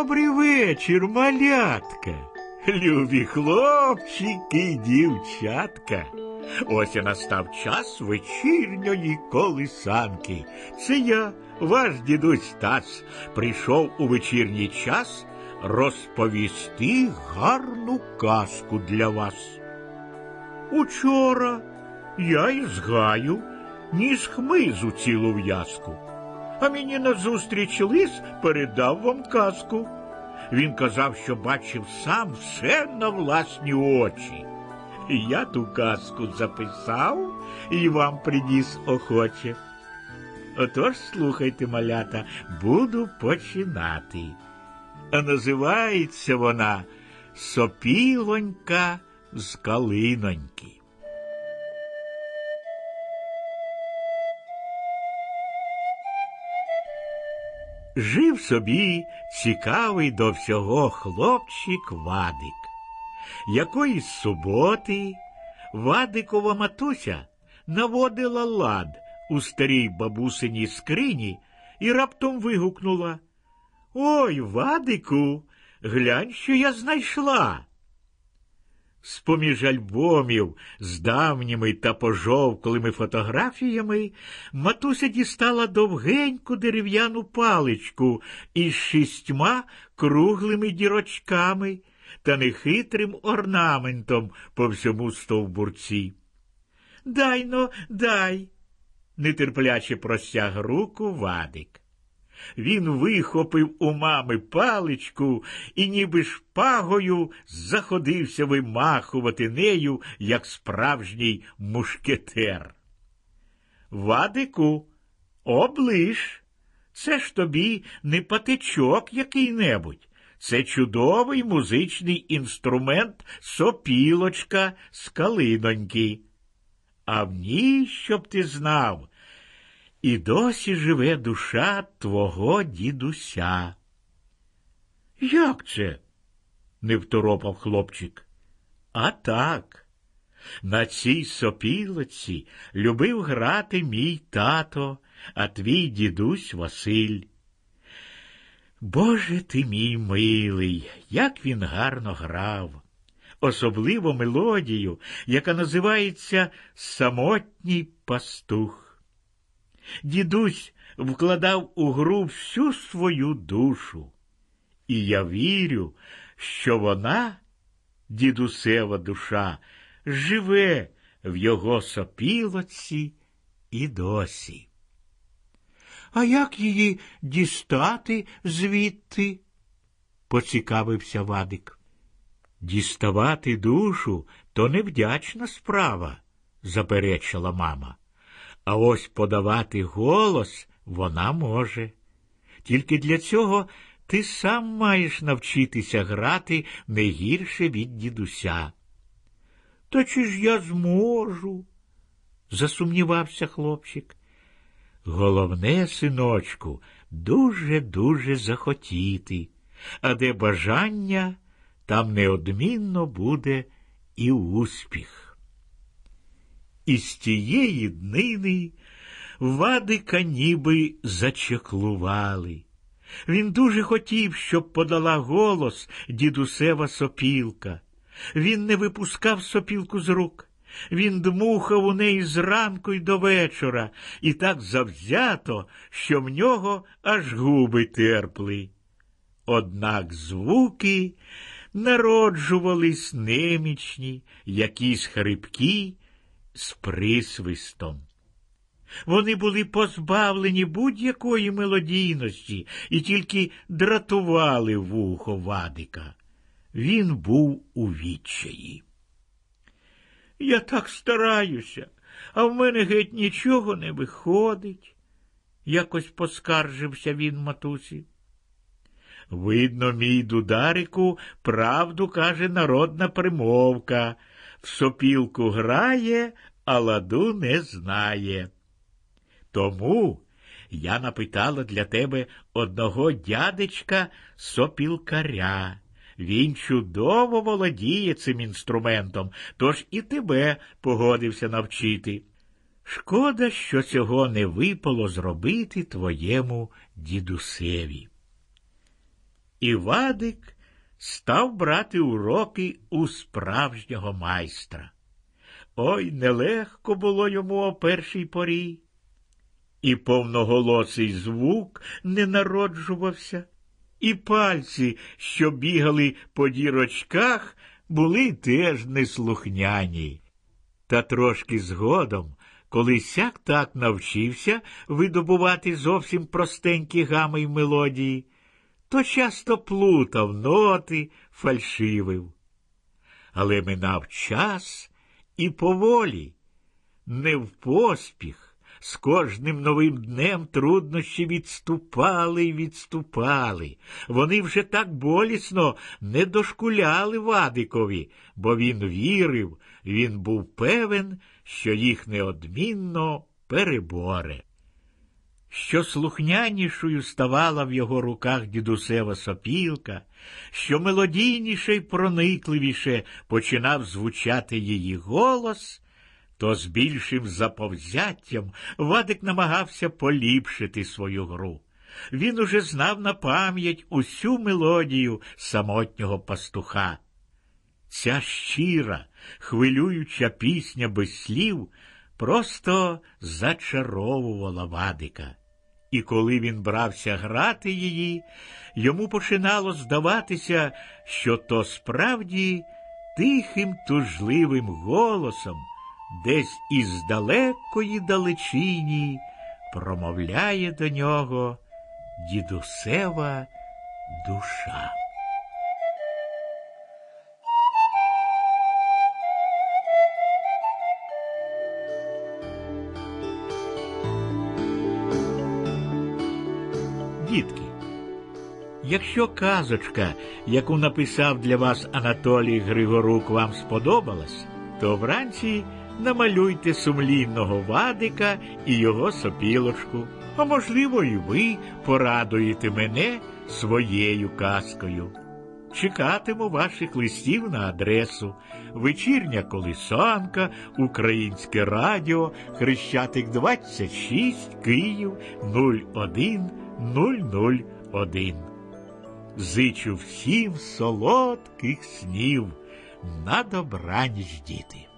Добрий вечір, малятка, любі хлопчики й дівчатка. Ось і настав час вечірньої колисанки. Це я, ваш дідусь Тас, прийшов у вечірній час розповісти гарну казку для вас. Учора я із гаю ніс хмизу цілу в'язку, а мені назустріч лис передав вам казку. Він казав, що бачив сам все на власні очі. Я ту казку записав і вам приніс охоче. Отож, слухайте, малята, буду починати. А називається вона Сопілонька з калиноньки. Жив собі цікавий до всього хлопчик Вадик. Якоїсь суботи Вадикова матуся наводила лад у старій бабусиній скрині і раптом вигукнула Ой, Вадику, глянь, що я знайшла. З-поміж альбомів з давніми та пожовклими фотографіями матуся дістала довгеньку дерев'яну паличку із шістьма круглими дірочками та нехитрим орнаментом по всьому стовбурці. Дай но, дай, нетерпляче простяг руку Вадик. Він вихопив у мами паличку і, ніби шпагою, заходився вимахувати нею, як справжній мушкетер. Вадику, облиш, це ж тобі не патичок який-небудь. Це чудовий музичний інструмент сопілочка з калиноньки. А в ній, щоб ти знав, і досі живе душа твого дідуся. Як це? не второпав хлопчик. А так. На цій сопілоці любив грати мій тато, а твій дідусь Василь. Боже ти мій милий, як він гарно грав, особливо мелодію, яка називається Самотній пастух. Дідусь вкладав у гру всю свою душу, і я вірю, що вона, дідусева душа, живе в його сопілоці і досі. А як її дістати звідти? поцікавився Вадик. Діставати душу то невдячна справа, заперечила мама. А ось подавати голос вона може. Тільки для цього ти сам маєш навчитися грати не гірше від дідуся. Та чи ж я зможу? засумнівався хлопчик. Головне, синочку, дуже-дуже захотіти, а де бажання, там неодмінно буде і успіх. І з тієї днини вадика ніби зачеклували. Він дуже хотів, щоб подала голос дідусева сопілка. Він не випускав сопілку з рук. Він дмухав у неї зранку й до вечора, і так завзято, що в нього аж губи терпли. Однак звуки народжувались немічні, якісь хрипкі з присвистом. Вони були позбавлені будь-якої мелодійності і тільки дратували вухо Вадика. Він був у відчаї. Я так стараюся, а в мене геть нічого не виходить, якось поскаржився він матусі. Видно, мій дударику, правду каже народна примовка. В сопілку грає, а ладу не знає. Тому я напитала для тебе одного дядечка сопілкаря. Він чудово володіє цим інструментом, тож і тебе погодився навчити. Шкода, що цього не випало зробити твоєму дідусеві. І Вадик став брати уроки у справжнього майстра. Ой, нелегко було йому о першій порі. І повноголосий звук не народжувався, і пальці, що бігали по дірочках, були теж неслухняні. Та трошки згодом, коли сяк так навчився видобувати зовсім простенькі гами й мелодії, то часто плутав ноти, фальшивив. Але минав час і поволі, не в поспіх. З кожним новим днем труднощі відступали й відступали. Вони вже так болісно не дошкуляли Вадикові, бо він вірив, він був певен, що їх неодмінно переборе. Що слухнянішою ставала в його руках дідусева сопілка, що мелодійніше й проникливіше починав звучати її голос, то з більшим заповзяттям Вадик намагався поліпшити свою гру. Він уже знав на пам'ять усю мелодію самотнього пастуха. Ця щира, хвилююча пісня без слів просто зачаровувала Вадика. І коли він брався грати її, йому починало здаватися, що то справді тихим тужливим голосом десь із далекої далечині промовляє до нього дідусева душа. Дітки, якщо казочка, яку написав для вас Анатолій Григорук, вам сподобалась, то вранці намалюйте сумлінного вадика і його сопілочку. А можливо, і ви порадуєте мене своєю казкою. Чекатиму ваших листів на адресу Вечірня Колисанка, Українське Радіо, Хрещатик 26, Київ 01001. Зичу всім солодких снів на добраніч, діти.